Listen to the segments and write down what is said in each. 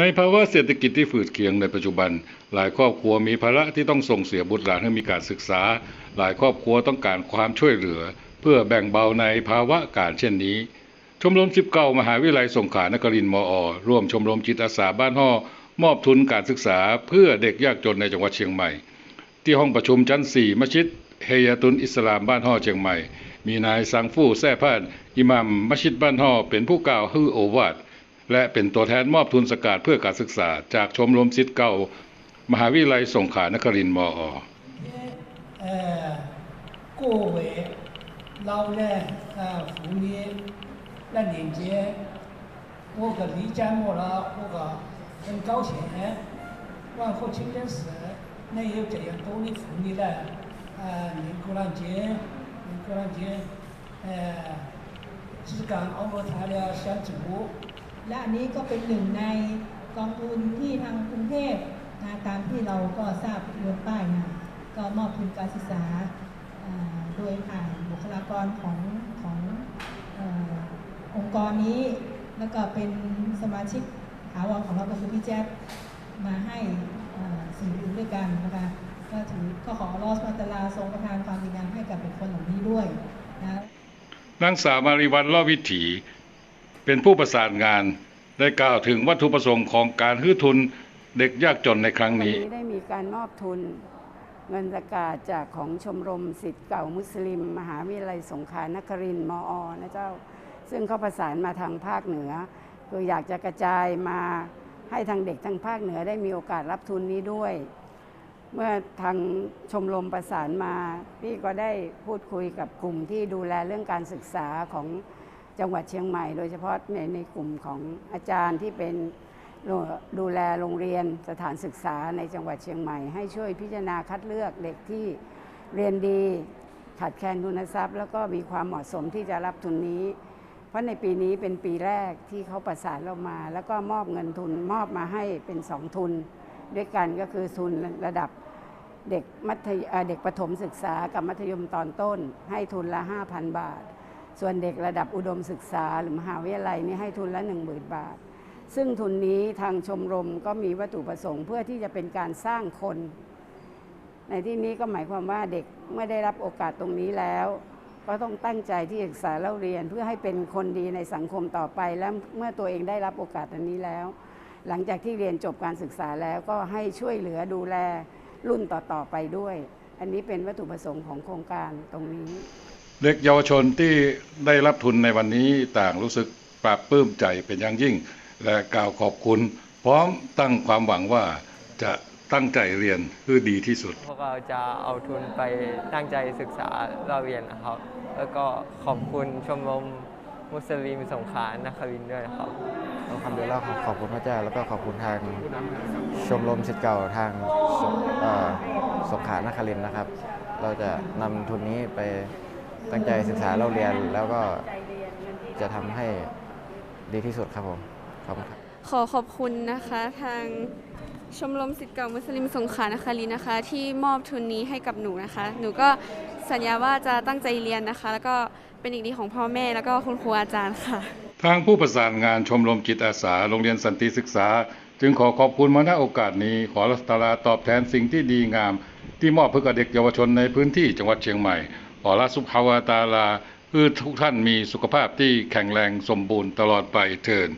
ในภาวะเศรษฐกิจที่ฝืดเคียงในปัจจุบัน หลายครอบครัวมีภาระที่ต้องส่งเสียบุตรหลานให้มีการศึกษา หลายครอบครัวต้องการความช่วยเหลือ เพื่อแบ่งเบาในภาวะการเช่นนี้ ชมรมสิบเก้ามหาวิทยาลัยสงขลานครินทร์มอ ร่วมชมรมจิตอาสาบ้านห่อมอบทุนการศึกษาเพื่อเด็กยากจนในจังหวัดเชียงใหม่ ที่ห้องประชุมชั้น 4 มัสยิดเฮยาตุนอิสลามบ้านห่อเชียงใหม่ มีนายสังฟู่แซ่พานอิหมัมมัสยิดบ้านห่อเป็นผู้กล่าวฮือโอวาด และเป็นตัวแทนมอบทุนสกาดเพื่อการศึกษา จากชมรมศิษย์เก่า มหาวิทยาลัยสงขลานครินทร์มอ 呃，各位老人啊，妇女来连接，我个理解我了，我个很高兴。往后清真寺能有这样多的妇女来，啊，念古兰经，念古兰经，呃，只干อัลลอฮฺตะอาลา相助。 และอันนี้ก็เป็นหนึ่งในกองทุนที่ทางกรุงเทพนะตามที่เราก็ทราบบนป้ายนะก็มอบทุนการศึกษาโดยผ่านบุคลากรของขององค์กรนี้ แล้วก็เป็นสมาชิกถาวรของเราก็คือพี่แจ๊บมาให้สิ่งอื่นด้วยกันนะคะก็ถือก็ขอรอสมาตลาทรงประทานความดีงามให้กับบุคคลเหล่านี้ด้วยนะนางสาวมาริวันล่อวิถี เป็นผู้ประสานงาน ได้กล่าวถึงวัตถุประสงค์ของการฮื้อทุนเด็กยากจนในครั้งนี้ ได้มีการมอบทุนเงินสกาดจากของชมรมสิทธิ์เก่ามุสลิม มหาวิทยาลัยสงขลานครินทร์มอนะเจ้า ซึ่งเขาประสานมาทางภาคเหนือ คืออยากจะกระจายมาให้ทางเด็กทางภาคเหนือได้มีโอกาสรับทุนนี้ด้วย เมื่อทางชมรมประสานมา พี่ก็ได้พูดคุยกับกลุ่มที่ดูแลเรื่องการศึกษาของ จังหวัดเชียงใหม่ โดยเฉพาะในในกลุ่มของอาจารย์ที่เป็นดูแลโรงเรียนสถานศึกษาในจังหวัดเชียงใหม่ ให้ช่วยพิจารณาคัดเลือกเด็กที่เรียนดีขาดแคลนทุนทรัพย์ แล้วก็มีความเหมาะสมที่จะรับทุนนี้ เพราะในปีนี้เป็นปีแรกที่เขาประสานเรามา แล้วก็มอบเงินทุนมอบมาให้เป็นสองทุน ด้วยกันก็คือทุนระดับเด็กมัธยเด็กประถมศึกษากับมัธยมตอนต้น ให้ทุนละ 5,000 บาท ส่วนเด็กระดับอุดมศึกษาหรือมหาวิทยาลัยนี่ให้ทุนละ 10,000 บาท ซึ่งทุนนี้ทางชมรมก็มีวัตถุประสงค์ เพื่อที่จะเป็นการสร้างคน ในที่นี้ก็หมายความว่าเด็กเมื่อได้รับโอกาสตรงนี้แล้ว ก็ต้องตั้งใจที่จะศึกษาเล่าเรียน เพื่อให้เป็นคนดีในสังคมต่อไป และเมื่อตัวเองได้รับโอกาสอันนี้แล้ว หลังจากที่เรียนจบการศึกษาแล้วก็ให้ช่วยเหลือดูแลรุ่นต่อๆไปด้วย อันนี้เป็นวัตถุประสงค์ของโครงการตรงนี้ เด็กเยาวชนที่ได้รับทุนในวันนี้ต่างรู้สึกปลาบปลื้มใจเป็นอย่างยิ่ง และกล่าวขอบคุณ พร้อมตั้งความหวังว่าจะตั้งใจเรียนเพื่อดีที่สุด พวกเราจะเอาทุนไปตั้งใจศึกษาเราเรียนนะครับ แล้วก็ขอบคุณชมรมมุสลิมสงขลานครินทร์ด้วยนะครับต้องคำเดียวแล้วขอขอบคุณพระเจ้าแล้วก็ขอบคุณทางชมรมสิทธิ์เก่าทางสเอ่อสงขลานครินทร์นะครับ เราจะนำทุนนี้ไป ตั้งใจศึกษาเราเรียนแล้วก็จะทำให้ดีที่สุดครับผม ขอบคุณครับ ขอขอบคุณนะคะทางชมรมสิทธิ์เก่ามุสลิมสงขลานครินทร์นะคะ ที่มอบทุนนี้ให้กับหนูนะคะ หนูก็สัญญาว่าจะตั้งใจเรียนนะคะ แล้วก็เป็นเด็กดีของพ่อแม่แล้วก็คุณครูอาจารย์ค่ะ ทางผู้ประสานงานชมรมจิตอาสา โรงเรียนสันติศึกษา จึงขอขอบคุณมาณโอกาสนี้ ขอรัสตาลาตอบแทนสิ่งที่ดีงาม ที่มอบเพื่อกับเด็กเยาวชนในพื้นที่จังหวัดเชียงใหม่ข อละสุภาวาตาลาเพื่อทุกท่านมีสุขภาพที่แข็งแรงสมบูรณ์ตลอดไปเถิน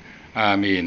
อามีน